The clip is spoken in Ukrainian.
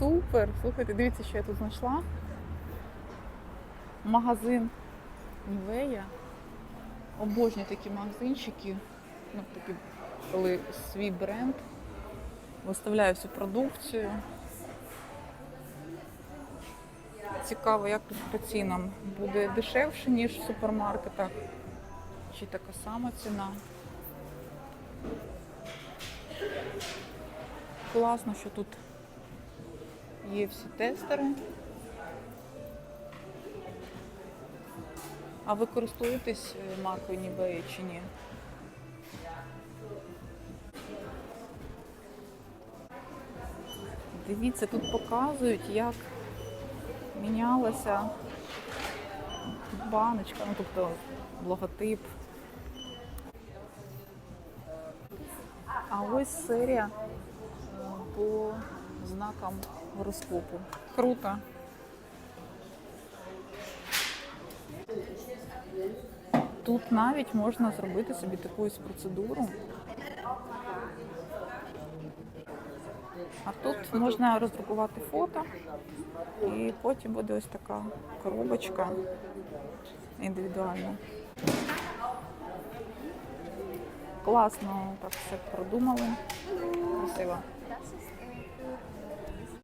супер! Слухайте, дивіться, що я тут знайшла. Магазин Нівея. Обожнюю такі магазинчики. Ну, такі, коли свій бренд. Виставляю всю продукцію. Цікаво, як тут по цінам. Буде дешевше, ніж в супермаркетах. Чи така сама ціна. Класно, що тут є всі тестери. А ви користуєтесь е, маркою Nivea чи ні? Дивіться, тут показують, як мінялася баночка, ну тобто логотип. А ось серія е, по знакам гороскопу. Круто. Тут навіть можна зробити собі таку ось процедуру. А тут можна роздрукувати фото, і потім буде ось така коробочка індивідуальна. Класно так все продумали. Красиво.